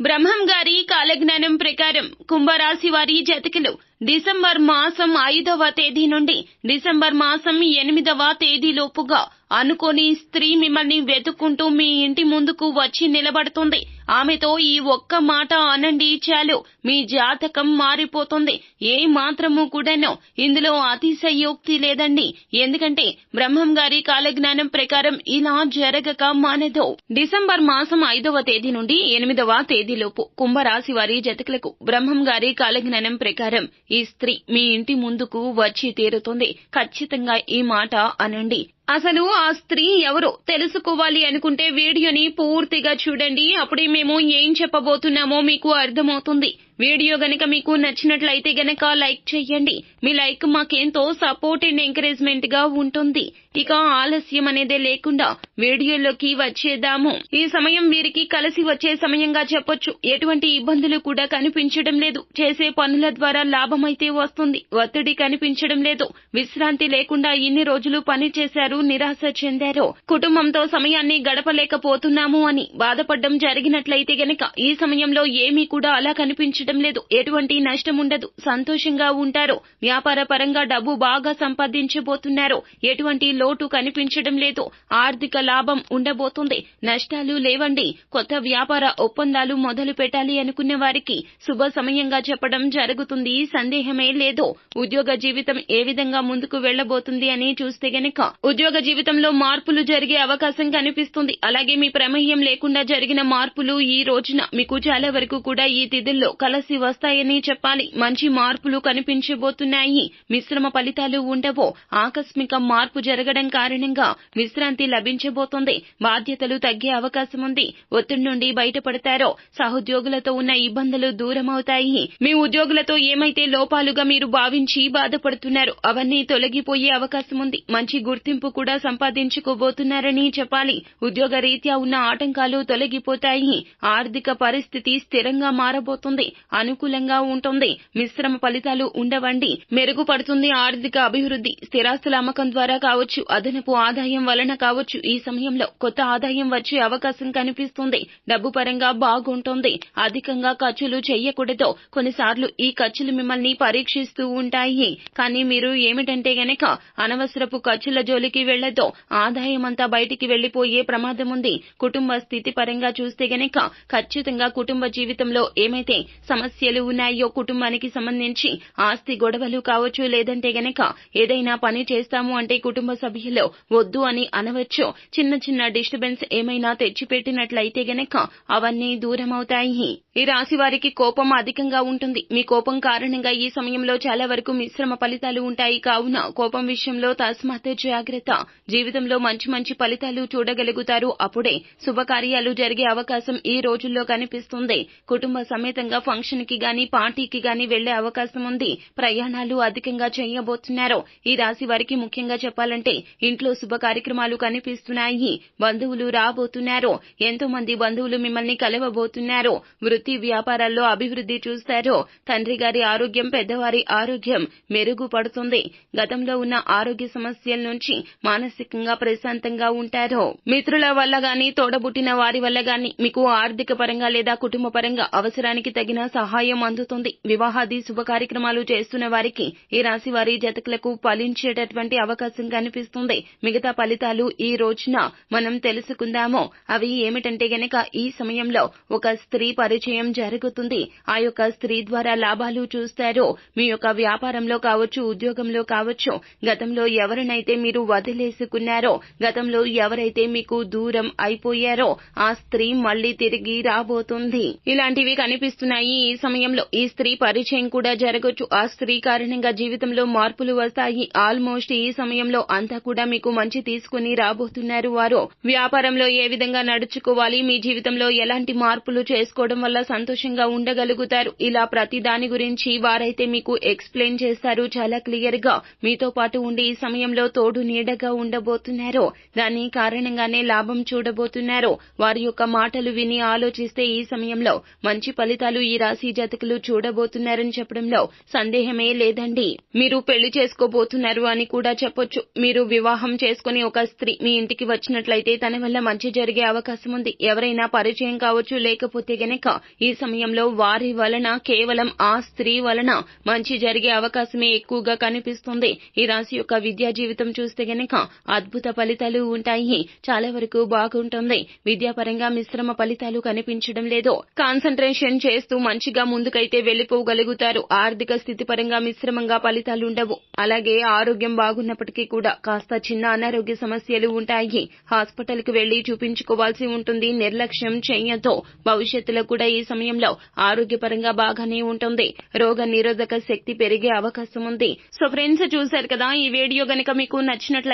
బ్రహ్మం గారి కాలజ్ఞానం ప్రకారం కుంభరాశి వారి జాతకులు డిసెంబర్ మాసం ఐదవ తేదీ నుండి డిసెంబర్ మాసం ఎనిమిదవ తేదీలోపుగా అనుకోని స్త్రీ మిమ్మల్ని వెతుక్కుంటూ మీ ఇంటి ముందుకు వచ్చి నిలబడుతుంది. ఆమెతో ఈ ఒక్క మాట అనండి చాలు. మీ జాతకం మారిపోతుంది. ఏ మాత్రము కూడాను ఇందులో అతిశయోక్తి లేదండి. ఎందుకంటే బ్రహ్మం గారి కాలజ్ఞానం ప్రకారం ఇలా జరగక మానదు డిసెంబర్ మాసం ఐదవ తేదీ నుండి ఎనిమిదవ తేదీలోపు కుంభరాశి వారి జతకులకు బ్రహ్మం గారి కాలజ్ఞానం ప్రకారం ఈ స్త్రీ మీ ఇంటి ముందుకు వచ్చి తీరుతుంది. ఖచ్చితంగా ఈ మాట అనండి. అసలు ఆ స్త్రీ ఎవరో తెలుసుకోవాలి అనుకుంటే వీడియోని పూర్తిగా చూడండి. అప్పుడే మేము ఏం చెప్పబోతున్నామో మీకు అర్థమవుతుంది. వీడియో గనక మీకు నచ్చినట్లయితే గనక లైక్ చేయండి. మీ లైక్ మాకెంతో సపోర్ట్ అండ్ ఎంకరేజ్మెంట్గా ఉంటుంది. ఇక ఆలస్యం అనేదే లేకుండా వీడియోలోకి వచ్చేద్దాము. ఈ సమయం వీరికి కలిసి వచ్చే సమయంగా చెప్పొచ్చు. ఎటువంటి ఇబ్బందులు కూడా కనిపించడం లేదు. చేసే పనుల ద్వారా లాభమైతే వస్తుంది. ఒత్తిడి కనిపించడం లేదు. విశ్రాంతి లేకుండా ఇన్ని రోజులు పని చేశారు. నిరాశ చెందారు కుటుంబంతో సమయాన్ని గడపలేకపోతున్నాము అని బాధపడడం జరిగినట్లయితే గనక ఈ సమయంలో ఏమీ కూడా అలా కనిపించడం లేదు. ఎటువంటి నష్టం ఉండదు. సంతోషంగా ఉంటారు వ్యాపార పరంగా డబ్బు బాగా సంపాదించబోతున్నారు ఎటువంటి లోటు కనిపించడం లేదు. ఆర్థిక లాభం ఉండబోతుంది. నష్టాలు లేవండి. కొత్త వ్యాపార ఒప్పందాలు మొదలు పెట్టాలి అనుకునే వారికి శుభ సమయంగా చెప్పడం జరుగుతుంది. సందేహమే లేదు. ఉద్యోగ జీవితం ఏ విధంగా ముందుకు వెళ్ళబోతుంది అని చూస్తే గనక ఉద్యోగ ఉద్యోగ జీవితంలో మార్పులు జరిగే అవకాశం కనిపిస్తుంది. అలాగే మీ ప్రమేయం లేకుండా జరిగిన మార్పులు ఈ రోజున మీకు చాలా వరకు కూడా ఈ తిథుల్లో కలిసి వస్తాయని చెప్పాలి. మంచి మార్పులు కనిపించబోతున్నాయి. మిశ్రమ ఫలితాలు ఉండవు ఆకస్మిక మార్పు జరగడం కారణంగా విశ్రాంతి లభించబోతోంది. బాధ్యతలు తగ్గే అవకాశం ఉంది. ఒత్తిడి నుండి బయటపడతారో సహోద్యోగులతో ఉన్న ఇబ్బందులు దూరమవుతాయి. మీ ఉద్యోగులతో ఏమైతే లోపాలుగా మీరు భావించి బాధపడుతున్నారు అవన్నీ తొలగిపోయే అవకాశం ఉంది. మంచి గుర్తింపు కూడా సంపాదించుకోబోతున్నారని చెప్పాలి. ఉద్యోగ రీత్యా ఉన్న ఆటంకాలు తొలగిపోతాయి. ఆర్థిక పరిస్థితి స్థిరంగా మారబోతుంది. అనుకూలంగా ఉంటుంది. మిశ్రమ ఫలితాలు ఉండవండి. మెరుగుపడుతుంది ఆర్థిక అభివృద్ధి. స్థిరాస్తుల అమ్మకం ద్వారా కావచ్చు అదనపు ఆదాయం వలన కావచ్చు ఈ సమయంలో కొత్త ఆదాయం వచ్చే అవకాశం కనిపిస్తుంది. డబ్బు పరంగా బాగుంటుంది. అధికంగా ఖర్చులు చేయకూడదు. కొన్నిసార్లు ఈ ఖర్చులు మిమ్మల్ని పరీక్షిస్తూ ఉంటాయి. కానీ మీరు ఏమిటంటే గనక అనవసరపు ఖర్చుల జోలికి వెళ్ళతో ఆదాయం అంతా బయటికి వెళ్ళిపోయే ప్రమాదం ఉంది కుటుంబ స్థితి పరంగా చూస్తే గనక ఖచ్చితంగా కుటుంబ జీవితంలో ఏమైతే సమస్యలు ఉన్నాయో కుటుంబానికి సంబంధించి ఆస్తి గొడవలు కావచ్చు లేదంటే గనక ఏదైనా పని చేస్తాము అంటే కుటుంబ సభ్యులు వద్దు అని అనవచ్చు. చిన్న చిన్న డిస్టర్బెన్స్ ఏమైనా తెచ్చిపెట్టినట్లయితే గనక అవన్నీ దూరమవుతాయి. ఈ రాశి వారికి కోపం అధికంగా ఉంటుంది. మీ కోపం కారణంగా ఈ సమయంలో చాలా వరకు మిశ్రమ ఫలితాలు ఉంటాయి. కావున కోపం విషయంలో తస్మాత్ జాగ్రత్త. జీవితంలో మంచి మంచి ఫలితాలు చూడగలుగుతారు. అప్పుడే శుభకార్యాలు జరిగే అవకాశం ఈ రోజుల్లో కనిపిస్తుంది. కుటుంబ సమేతంగా ఫంక్షన్కి గాని పార్టీకి గాని వెళ్ళే అవకాశం ఉంది. ప్రయాణాలు అధికంగా చేయబోతున్నారు. ఈ రాశి వారికి ముఖ్యంగా చెప్పాలంటే ఇంట్లో శుభ కార్యక్రమాలు కనిపిస్తున్నాయి. బంధువులు రాబోతున్నారు. ఎంతో మంది బంధువులు మిమ్మల్ని కలవబోతున్నారు. వృత్తి వ్యాపారాల్లో అభివృద్ధి చూస్తారు. తండ్రి గారి ఆరోగ్యం పెద్దవారి ఆరోగ్యం మెరుగుపడుతుంది. గతంలో ఉన్న ఆరోగ్య సమస్యల నుంచి మానసికంగా ప్రశాంతంగా ఉంటారు? మిత్రుల వల్ల గాని తోడబుట్టిన వారి వల్ల గాని మీకు ఆర్థిక పరంగా లేదా కుటుంబ పరంగా అవసరానికి తగిన సహాయం అందుతుంది. వివాహాది శుభ కార్యక్రమాలు చేస్తున్న వారికి ఈ రాశి వారి జతకులకు ఫలించేటటువంటి అవకాశం కనిపిస్తుంది. మిగతా ఫలితాలు ఈ రోజున మనం తెలుసుకుందాము. అవి ఏమిటంటే గనక ఈ సమయంలో ఒక స్త్రీ పరిచయం జరుగుతుంది. ఆ యొక్క స్త్రీ ద్వారా లాభాలు చూస్తారు. మీ యొక్క వ్యాపారంలో కావచ్చు ఉద్యోగంలో కావచ్చు గతంలో ఎవరినైతే మీరు వదిలేసుకున్నారో. గతంలో ఎవరైతే మీకు దూరం అయిపోయారో ఆ స్త్రీ మళ్ళీ తిరిగి రాబోతుంది. ఇలాంటివి కనిపిస్తున్నాయి ఈ సమయంలో. ఈ స్త్రీ పరిచయం కూడా జరగొచ్చు. ఆ స్త్రీ కారణంగా జీవితంలో మార్పులు వస్తాయి. ఆల్మోస్ట్ ఈ సమయంలో అంతా కూడా మీకు మంచి తీసుకుని రాబోతున్నారు వారు. వ్యాపారంలో ఏ విధంగా నడుచుకోవాలి మీ జీవితంలో ఎలాంటి మార్పులు చేసుకోవడం వల్ల సంతోషంగా ఉండగలుగుతారు? ఇలా ప్రతి దాని గురించి వారైతే మీకు ఎక్స్ప్లెయిన్ చేస్తారు చాలా క్లియర్గా. మీతో పాటు ఉండి ఈ సమయంలో తోడు నీడ నీడగా ఉండబోతున్నారు దాని కారణంగానే లాభం చూడబోతున్నారు వారి యొక్క మాటలు విని ఆలోచిస్తే ఈ సమయంలో మంచి ఫలితాలు ఈ రాశి జాతకులు చూడబోతున్నారని చెప్పడంలో సందేహమే లేదండి. మీరు పెళ్ళి చేసుకోబోతున్నారు అని కూడా చెప్పొచ్చు. మీరు వివాహం చేసుకుని ఒక స్త్రీ మీ ఇంటికి వచ్చినట్లయితే తన వల్ల మంచి జరిగే అవకాశం ఉంది. ఎవరైనా పరిచయం కావచ్చు లేకపోతే గనక ఈ సమయంలో వారి వలన కేవలం ఆ స్త్రీ వలన మంచి జరిగే అవకాశమే ఎక్కువగా కనిపిస్తుంది. ఈ రాశి యొక్క విద్యా జీవితం చూస్తే గనక అద్భుత ఫలితాలు ఉంటాయి. చాలా వరకు బాగుంటుంది. విద్యాపరంగా మిశ్రమ ఫలితాలు కనిపించడం లేదు. కాన్సన్ట్రేషన్ చేస్తూ మంచిగా ముందుకైతే వెళ్ళిపోగలుగుతారు ఆర్థిక స్థితి పరంగా మిశ్రమంగా ఫలితాలుండవు అలాగే ఆరోగ్యం బాగున్నప్పటికీ కూడా కాస్త చిన్న అనారోగ్య సమస్యలు ఉంటాయి. హాస్పిటల్కు వెళ్ళి చూపించుకోవాల్సి ఉంటుంది. నిర్లక్ష్యం చెయ్యతో భవిష్యత్తులో కూడా ఈ సమయంలో ఆరోగ్యపరంగా బాగానే ఉంటుంది. రోగ నిరోధక శక్తి పెరిగే అవకాశం ఉంది. సో ఫ్రెండ్స్ చూశారు కదా ఈ వీడియో గనక మీకు నచ్చినట్లయితే